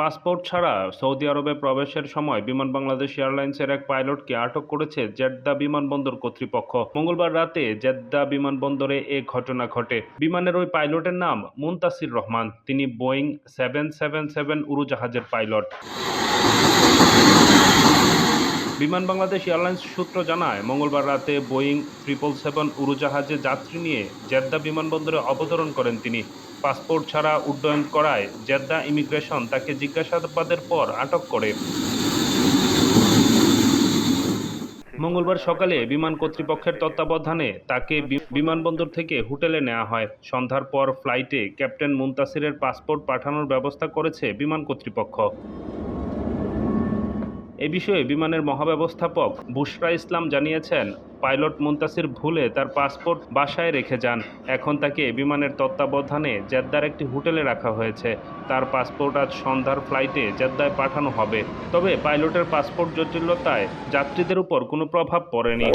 Passport ছাড়া Saudi আরবে প্রবেশের সময় বিমান বাংলাদেশ এয়ারলাইন্সের এক পাইলটকে আটক করেছে জেদ্দা বিমানবন্দর কর্তৃপক্ষ। মঙ্গলবার রাতে জেদ্দা বিমানবন্দরে এ ঘটনা ঘটে। বিমানের ওই পাইলটের নাম মুনতাসির রহমান। তিনি বোয়িং সেভেন সেভেন সেভেন উড়োজাহাজের পাইলট। বিমান বাংলাদেশ এয়ারলাইন্স সূত্র জানায়, মঙ্গলবার রাতে বোয়িং ট্রিপল সেভেন উড়োজাহাজে যাত্রী নিয়ে জেদ্দা বিমানবন্দরে অবতরণ করেন তিনি। পাসপোর্ট ছাড়া উড্ডয়ন করায় জেদ্দা ইমিগ্রেশন তাকে জিজ্ঞাসাবাদের পর আটক করে। মঙ্গলবার সকালে বিমান কর্তৃপক্ষের তত্ত্বাবধানে তাকে বিমানবন্দর থেকে হোটেলে নেওয়া হয়। সন্ধ্যার পর ফ্লাইটে ক্যাপ্টেন মুনতাসিরের পাসপোর্ট পাঠানোর ব্যবস্থা করেছে বিমান কর্তৃপক্ষ। এ বিষয়ে বিমানের মহাব্যবস্থাপক বুশরা ইসলাম জানিয়েছেন, পাইলট মুন্তাসির ভুলে তার পাসপোর্ট বাসায় রেখে যান। এখন তাকে বিমানের তত্ত্বাবধানে জেদ্দার একটি হোটেলে রাখা হয়েছে। তার পাসপোর্ট আজ সন্ধ্যার ফ্লাইটে জেদ্দায় পাঠানো হবে। তবে পাইলটের পাসপোর্ট জটিলতায় যাত্রীদের উপর কোনো প্রভাব পড়েনি।